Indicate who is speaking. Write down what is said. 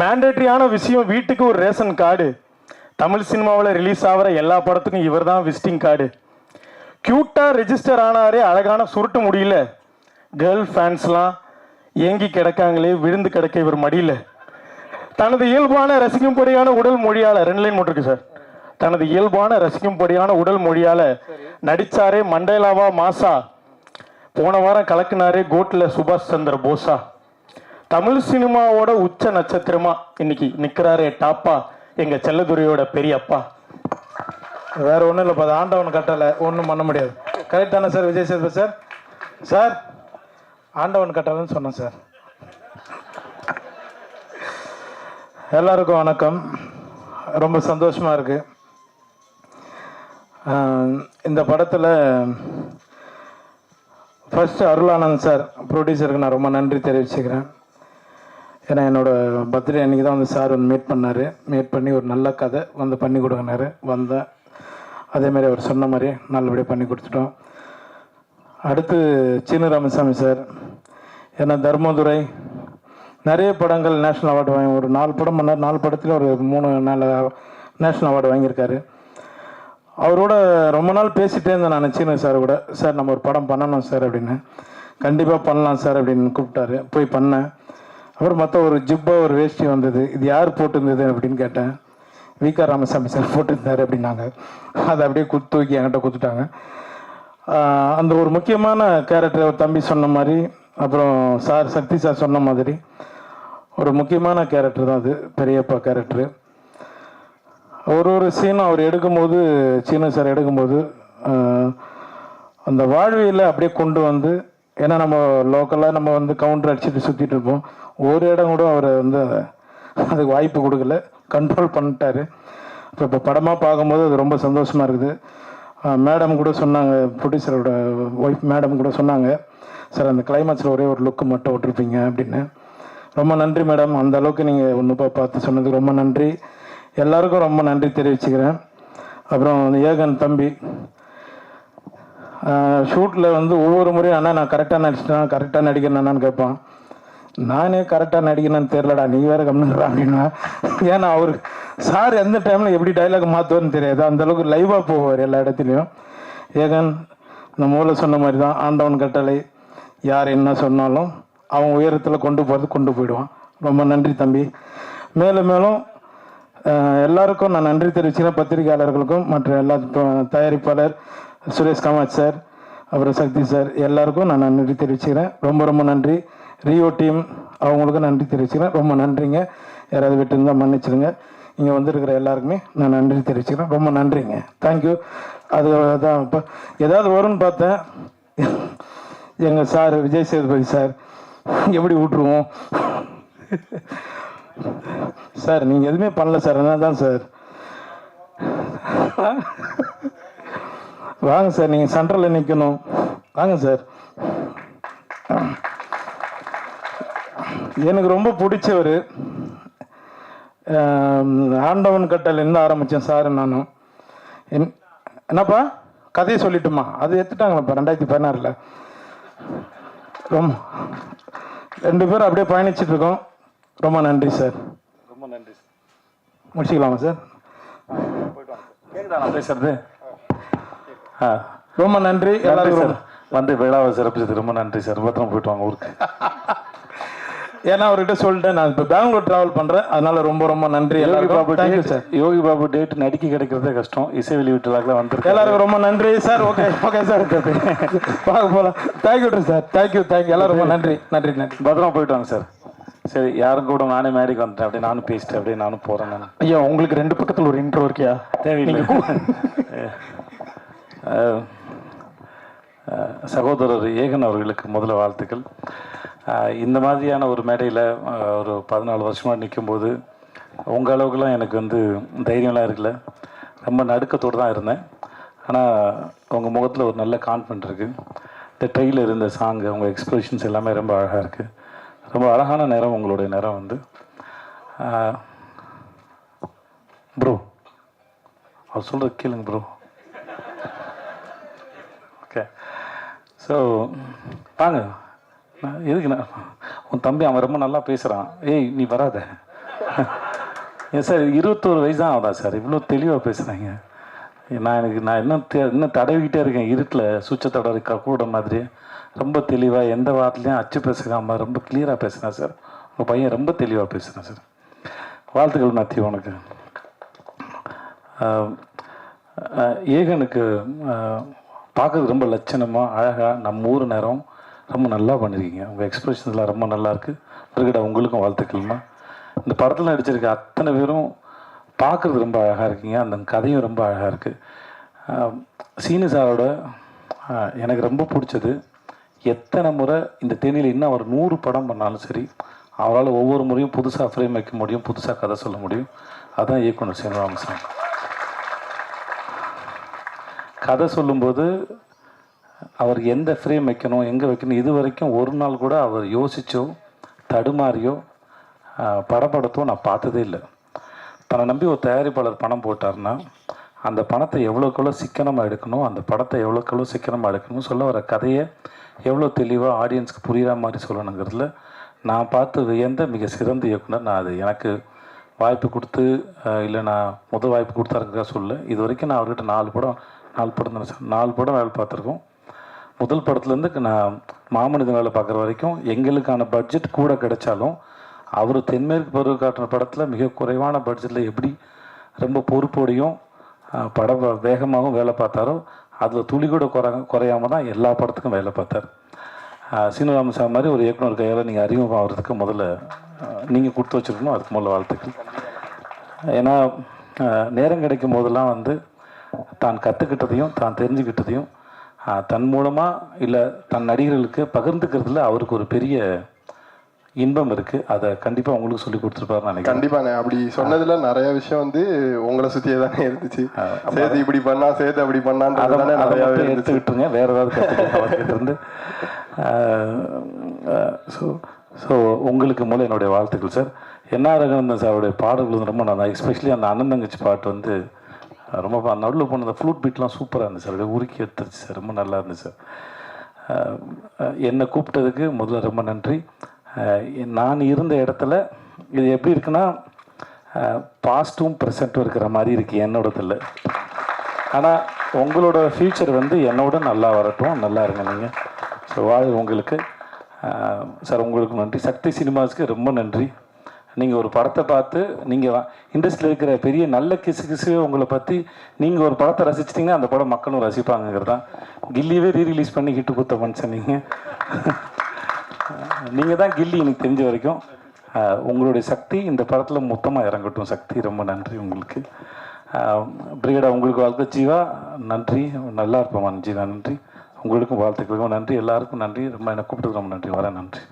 Speaker 1: மேண்டேட்ரியான விஷயம் வீட்டுக்கு ஒரு ரேஷன் கார்டு. தமிழ் சினிமாவில் ரிலீஸ் ஆகிற எல்லா படத்துக்கும் இவர் தான் விசிட்டிங் கார்டு க்யூட்டாக ரெஜிஸ்டர் ஆனாரே அழகான சுருட்டு முடியல. கேர்ள் ஃபேன்ஸ்லாம் ஏங்கி கிடக்காங்களே விழுந்து கிடக்க இவர் மடியில. தனது இயல்பான ரசிக்கும்படியான உடல் மொழியால் ரெண்டு லைன் மட்டும் இருக்கு சார். தனது இயல்பான ரசிக்கும்படியான உடல் மொழியால் நடிச்சாரே மண்டேலாவா மாசா. போன வாரம் கலக்குனாரே கோட்டில் சுபாஷ் சந்திர போஸா. தமிழ் சினிமாவோட உச்ச நட்சத்திரமா இன்னைக்கு நிக்கிறாரே டாப்பா எங்க செல்லதுரையோட பெரியப்பா.
Speaker 2: வேற ஒன்றும் இல்லைப்பா அது ஆண்டவன் கட்டளை ஒன்றும் பண்ண முடியாது. கரெக்ட் தானே sir Vijay Sethupathi sir? Sir ஆண்டவன் கட்டளைன்னு சொன்னேன் சார். எல்லாருக்கும் வணக்கம். ரொம்ப சந்தோஷமா இருக்கு. இந்த படத்தில் ஃபஸ்ட்டு அருளானந்த் சார் ப்ரொடியூசருக்கு நான் ரொம்ப நன்றி தெரிவிச்சுக்கிறேன். ஏன்னா என்னோடய பர்த்டே அன்றைக்கி தான் வந்து சார் வந்து மீட் பண்ணார். மீட் பண்ணி ஒரு நல்ல கதை வந்து பண்ணி கொடுங்கினாரு வந்தேன் அதேமாதிரி அவர் சொன்ன மாதிரி நல்லபடியாக பண்ணி கொடுத்துட்டோம். அடுத்து சீனு ராமசாமி சார். ஏன்னா தர்மதுரை நிறைய படங்கள் நேஷ்னல் அவார்டு வாங்கி ஒரு நாலு படம் பண்ணார். நாலு படத்தில் ஒரு மூணு நாலு நேஷ்னல் அவார்டு வாங்கியிருக்காரு. அவரோட ரொம்ப நாள் பேசிகிட்டே இருந்தேன் நான் சீனு சார் கூட. சார் நம்ம ஒரு படம் பண்ணணும் சார் அப்படின்னு. கண்டிப்பாக பண்ணலாம் சார் அப்படின்னு கூப்பிட்டாரு. போய் பண்ணேன். அப்புறம் மற்ற ஒரு ஜிப்பா ஒரு வேஷ்டி வந்தது. இது யார் போட்டிருந்தது அப்படின்னு கேட்டேன். விகா ராமசாமி சார் போட்டிருந்தாரு அப்படின்னாங்க. அதை அப்படியே குத்து தூக்கி என்கிட்ட கொடுத்துட்டாங்க அந்த ஒரு முக்கியமான கேரக்டர் ஒரு தம்பி சொன்ன மாதிரி அப்புறம் சார் சக்தி சார் சொன்ன மாதிரி ஒரு முக்கியமான கேரக்டர் தான் அது பெரியப்பா கேரக்டரு ஒரு ஒரு சீனும் அவர் எடுக்கும்போது சீன சார் எடுக்கும்போது அந்த வாழ்வியலை அப்படியே கொண்டு வந்து ஏன்னா நம்ம லோக்கலாக நம்ம வந்து கவுண்டர் அடிச்சுட்டு சுற்றிட்டு இருப்போம். ஒரு இடம் கூட அவர் வந்து அதுக்கு வாய்ப்பு கொடுக்கல. கண்ட்ரோல் பண்ணிட்டாரு. இப்போ இப்போ படமாக பார்க்கும்போது அது ரொம்ப சந்தோஷமாக இருக்குது. மேடம் கூட சொன்னாங்க ப்ரொடியூசரோட ஒய்ஃப் மேடம் கூட சொன்னாங்க சார் அந்த கிளைமேக்ஸில் ஒரே ஒரு லுக்கு மட்டும் விட்டுருப்பீங்க அப்படின்னு. ரொம்ப நன்றி மேடம் அந்த அளவுக்கு நீங்கள் ஒன்றுப்பா பார்த்து சொன்னதுக்கு ரொம்ப நன்றி. எல்லாருக்கும் ரொம்ப நன்றி தெரிவிச்சுக்கிறேன். அப்புறம் ஏகன் தம்பி ஷூட்டில் வந்து ஒவ்வொரு முறையும் அண்ணா நான் கரெக்டாக நடிச்சிட்டேன் கரெக்டாக நடிக்கிறேன்னு கேட்பான். நானே கரெக்டாக நடிக்கணும்னு தெரிலடா நீ வேற கம்னுறா அப்படின்னா. ஏன்னா அவர் சார் எந்த டைமில் எப்படி டைலாக் மாற்றுவார்னு தெரியாது. அந்த அளவுக்கு லைவாக போவார் எல்லா இடத்துலையும். ஏகன் இந்த மூல சொன்ன மாதிரி தான் ஆண்டவன் கட்டளை. யார் என்ன சொன்னாலும் அவன் உயரத்தில் கொண்டு போகிறது கொண்டு போயிடுவான். ரொம்ப நன்றி தம்பி. மேலும் மேலும் எல்லாருக்கும் நான் நன்றி தெரிவிச்சுக்கிறேன் பத்திரிகையாளர்களுக்கும் மற்ற எல்லா தயாரிப்பாளர் சுரேஷ் காமாஜ் சார் அப்புறம் சக்தி சார் எல்லாருக்கும் நான் நன்றி தெரிவிச்சுக்கிறேன். ரொம்ப ரொம்ப நன்றி. ரியோ டீம் அவங்களுக்கும் நன்றி தெரிவிச்சுக்கிறேன். ரொம்ப நன்றிங்க. யாராவது விட்டுருந்தால் மன்னிச்சிடுங்க. இங்கே வந்திருக்கிற எல்லாருக்குமே நான் நன்றி தெரிவிச்சுக்கிறேன். ரொம்ப நன்றிங்க. தேங்க்யூ அது தான் இப்போ ஏதாவது வரும்னு பார்த்தேன். எங்கள் சார் விஜய் சேதுபதி சார் எப்படி விட்டுருவோம் சார் நீங்கள் எதுவுமே பண்ணல சார். என்ன தான் சார்? வாங்க சார் நீங்கள் சென்ட்ரலில் நிற்கணும் வாங்க சார். எனக்கு ரொம்ப பிடிச்சவர் ஆண்டவன் கட்டல் இருந்து ஆரம்பித்தேன் சார் நானும் என் என்னப்பா? கதையை சொல்லட்டுமா? அது எடுத்துட்டாங்களாப்பா ரெண்டாயிரத்தி பதினாறில்? ரொம்ப ரெண்டு பேரும் அப்படியே பயணிச்சுட்டு இருக்கோம். ரொம்ப நன்றி சார்.
Speaker 1: ரொம்ப நன்றி
Speaker 2: முடிச்சுக்கலாமா சார்?
Speaker 1: கேக்குதா நான் பேசுறது.
Speaker 2: ரொம்ப நன்றி. எல்லாருக்கும்
Speaker 1: வந்து விழாவை சிறப்பிச்சது ரொம்ப நன்றி சார். பத்திரம் போயிட்டு வாங்க ஊருக்கு.
Speaker 2: ஏன்னா அவர்கிட்ட சொல்லிட்டேன். நான் இப்போ பெங்களூர் டிராவல் பண்றேன். அதனால ரொம்ப ரொம்ப நன்றி
Speaker 1: Yogi Babu date
Speaker 2: sir
Speaker 1: Yogi Babu date நடிக்க கிடைக்கிறதே கஷ்டம். இசை வெளியீட்டுலாக்கெல்லாம் வந்திருக்கு
Speaker 2: எல்லாருக்கும் ரொம்ப நன்றி சார். Okay okay sir. பார்க்க போகலாம் தேங்க்யூ சார் தேங்க்யூ தேங்க்யூ எல்லாரும் ரொம்ப நன்றி நன்றி நன்றி.
Speaker 1: பத்திரமா போயிட்டு வாங்க சார். சரி யாரும் கூட நானே மேடைக்கு வந்துட்டேன். அப்படியே நானும் பேசிட்டேன் அப்படியே நானும் போறேன் நான்.
Speaker 2: ஐயா உங்களுக்கு ரெண்டு பக்கத்தில் ஒரு இன்ட்ரோ இருக்கியா?
Speaker 1: தேவையில்லை. சகோதரர் ஏகன் அவர்களுக்கு முதல்ல வாழ்த்துக்கள். இந்த மாதிரியான ஒரு மேடையில் ஒரு பதினாலு வருஷமாக நிற்கும்போது உங்கள் அளவுக்குலாம் எனக்கு வந்து தைரியம்லாம் இருக்குல்ல ரொம்ப நடுக்கத்தோடு தான் இருந்தேன். ஆனால் உங்கள் முகத்தில் ஒரு நல்ல கான்ஃபிடென்ட் இருக்குது இந்த ட்ரெயில் இருந்த சாங்கு உங்கள் எக்ஸ்பிரஷன்ஸ் எல்லாமே ரொம்ப அழகாக இருக்குது ரொம்ப அழகான நேரம் உங்களுடைய நேரம் வந்து. ப்ரோ அவர் சொல்கிறது கேளுங்க ப்ரோ ஓகே ஸோ வாங்க நான் எதுக்கு நான் உன் தம்பி அவன் ரொம்ப நல்லா பேசுகிறான் ஏய் நீ வராத.
Speaker 3: ஏன் சார் இருபத்தோரு வயசு தான் ஆகுதா சார்? இவ்வளோ தெளிவாக பேசுகிறாங்க நான் எனக்கு நான் இன்னும் தெ- இன்னும் தடவிக்கிட்டே இருக்கேன். இருட்டில் சுவிட்சை தடவை கூட மாதிரி. ரொம்ப தெளிவாக எந்த வார்த்தையும் அச்சு பேசுகிறாம ரொம்ப கிளியராக பேசுகிறேன் சார். உங்கள் பையன் ரொம்ப தெளிவாக பேசுகிறேன் சார். வாழ்த்துக்கள் மத்திய உனக்கு. ஏகனுக்கு பார்க்கறது ரொம்ப லட்சணமாக அழகாக நம்ம ஊர் நேரம் ரொம்ப நல்லா பண்ணியிருக்கீங்க உங்கள் எக்ஸ்பிரஷன்ஸ்லாம் ரொம்ப நல்லாயிருக்கு இருக்கு. உங்களுக்கும் வாழ்த்துக்கள்மா. இந்த படத்தில் நடிச்சிருக்க அத்தனை பேரும் பார்க்குறது ரொம்ப அழகாக இருக்கீங்க. அந்த கதையும் ரொம்ப அழகாக இருக்குது சீனு சாரோட எனக்கு ரொம்ப பிடிச்சது எத்தனை முறை இந்த தேனியில் இன்னும் அவர் நூறு படம் பண்ணாலும் சரி அவரால் ஒவ்வொரு முறையும் புதுசாக ஃப்ரேம் வைக்க முடியும் புதுசாக கதை சொல்ல முடியும். அதுதான் இயக்குனர் சீனிவாசன் கதை சொல்லும்போது அவர் எந்த ஃப்ரேம் வைக்கணும் எங்கே வைக்கணும் இது வரைக்கும் ஒரு நாள் கூட அவர் யோசிச்சோ தடுமாறியோ ஆஹ், படபடத்தோ நான் பார்த்ததே இல்லை. தன்னை நம்பி ஒரு தயாரிப்பாளர் பணம் போட்டார்னா அந்த பணத்தை எவ்வளோக்கெவ்வளோ சிக்கனமாக எடுக்கணும் அந்த படத்தை எவ்வளோக்கெவ்வளோ சிக்கனமாக எடுக்கணும் சொல்ல வர கதையை எவ்வளோ தெளிவாக ஆடியன்ஸ்க்கு புரிகிற மாதிரி சொல்லணுங்கிறதுல நான் பார்த்து வியந்த மிக சிறந்த இயக்குனர் நான் அது எனக்கு வாய்ப்பு கொடுத்து இல்லை நான் முதல் வாய்ப்பு கொடுத்தாருக்கா சொல்ல இது வரைக்கும் நான் அவர்கிட்ட நாலு படம் நாலு படம் தானே சார். நாலு படம் வேலை பார்த்துருக்கோம். முதல் படத்துலேருந்து நான் மாமனிதன் வேலை பார்க்குற வரைக்கும் எங்களுக்கான பட்ஜெட் கூட கிடைச்சாலும் அவர் தென்மேற்கு பருவ காட்டுற படத்தில் மிக குறைவான பட்ஜெட்டில் எப்படி ரொம்ப பொறுப்போடையும் படம் வேகமாகவும் வேலை பார்த்தாரோ அதில் துளி கூட குறை குறையாம தான் எல்லா படத்துக்கும் வேலை பார்த்தார். சீனிவாமன் சார் மாதிரி ஒரு இயக்குனர் கையால் நீங்கள் அறிமுகம் ஆகிறதுக்கு முதல்ல நீங்கள் கொடுத்து வச்சுருக்கணும். அதுக்கு முதல்ல வாழ்த்துக்கள். ஏன்னா நேரம் கிடைக்கும் போதெல்லாம் வந்து தான் கற்றுக்கிட்டதையும் தான் தெரிஞ்சுக்கிட்டதையும் தன் மூலமாக இல்லை தன் நடிகர்களுக்கு பகிர்ந்துக்கிறதுல அவருக்கு ஒரு பெரிய இன்பம் இருக்குது அதை கண்டிப்பாக உங்களுக்கு சொல்லி கொடுத்துருப்பாருன்னு நினைக்கிறேன்.
Speaker 4: கண்டிப்பாண்ணே அப்படி சொன்னதுல நிறைய விஷயம் வந்து உங்களை சுத்தியே தானே இருந்துச்சு. சேது இப்படி பண்ணா சேது அப்படி நிறையாவே
Speaker 3: மட்டும்
Speaker 4: இருந்துச்சு.
Speaker 3: எடுத்துக்கிட்டுருங்க. வேற ஏதாவது இருந்து. ஸோ ஸோ உங்களுக்கு மூலம் என்னுடைய வாழ்த்துக்கள் சார் என்ஆர் ரகநந்தன் சாருடைய பாடல்கள் ரொம்ப நல்லா. எஸ்பெஷலி அந்த அண்ணன் தங்கச்சி பாட்டு வந்து ரொம்ப நடுவில் போன அந்த ஃப்ளூட் பீட்லாம் சூப்பராக இருந்துச்சு. சார் அப்படியே உருக்கி எடுத்துருச்சு சார். ரொம்ப நல்லா இருந்துச்சு சார். என்னை கூப்பிட்டதுக்கு முதல்ல ரொம்ப நன்றி. நான் இருந்த இடத்துல இது எப்படி இருக்குன்னா பாஸ்ட்டும் ப்ரெசண்ட்டும் இருக்கிற மாதிரி இருக்குது என்னோடதில். ஆனால் உங்களோட ஃப்யூச்சர் வந்து என்னோட நல்லா வரட்டும் நல்லா இருங்க நீங்கள் ஸோ வாழ் உங்களுக்கு. சார் உங்களுக்கு நன்றி. சக்தி சினிமாஸ்க்கு ரொம்ப நன்றி. நீங்கள் ஒரு படத்தை பார்த்து நீங்கள் இண்டஸ்ட்ரியில் இருக்கிற பெரிய நல்ல கிசு கிசுவே உங்களை பற்றி நீங்கள் ஒரு படத்தை ரசிச்சிட்டிங்கன்னா அந்த படம் மக்களும் ரசிப்பாங்கங்கிறது? தான் கில்லியவே ரீ ரிலீஸ் பண்ணி ஹிட்டு கொடுத்த மனுஷன் நீங்கள் நீங்கள் தான் கில்லி எனக்கு தெரிஞ்ச வரைக்கும். உங்களுடைய சக்தி இந்த படத்தில் மொத்தமாக இறங்கட்டும். சக்தி ரொம்ப நன்றி உங்களுக்கு. பிரிகேடா உங்களுக்கு வாழ்த்து ஜீவா. நன்றி. நல்லா இருப்போம் ஜீவா? நன்றி. உங்களுக்கும் வாழ்த்துக்களுக்கும் நன்றி. எல்லாருக்கும் நன்றி. ரொம்ப என்னை கூப்பிட்டது ரொம்ப நன்றி. வரேன் நன்றி.